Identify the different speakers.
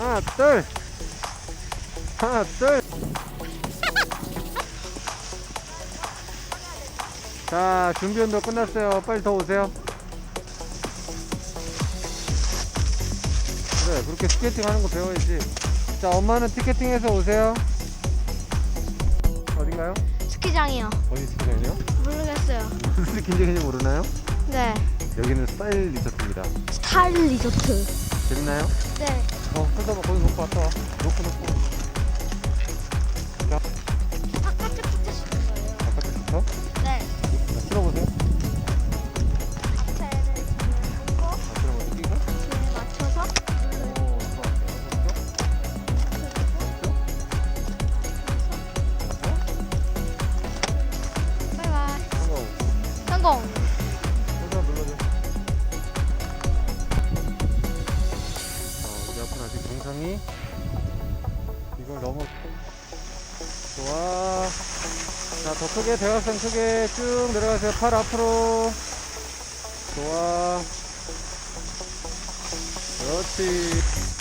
Speaker 1: 하나, 둘. 하나, 둘. 자, 준비 운동 끝났어요. 빨리 더 오세요. 그래, 그렇게 티켓팅 하는 거 배워야지. 자, 엄마는 티켓팅해서 오세요. 어딘가요?
Speaker 2: 스키장이요.
Speaker 1: 어디 스키장이요?
Speaker 2: 모르겠어요.
Speaker 1: 무슨 스키장인지 모르나요?
Speaker 2: 네.
Speaker 1: 여기는 스타일 리조트입니다.
Speaker 2: 스타일 리조트.
Speaker 1: 재밌나요?
Speaker 2: 네.
Speaker 1: 어, 현서봐 거기 놓고 왔다 와. 놓고 놓고. 자,
Speaker 2: 바깥에 붙으시는 거예요.
Speaker 1: 바깥에부터.
Speaker 2: 네.
Speaker 1: 자, 실어보세요.
Speaker 2: 앞에를 잡고
Speaker 1: 자, 실어보세요. 끼고.
Speaker 2: 뒤에 맞춰서
Speaker 1: 오, 좋았어요.
Speaker 2: 바이바이.
Speaker 1: 성공.
Speaker 2: 성공.
Speaker 1: 앞은 아직 동상이 이걸 넘어. 좋아. 자, 더 크게, 대각선 크게 쭉 내려가세요. 팔 앞으로. 좋아. 그렇지.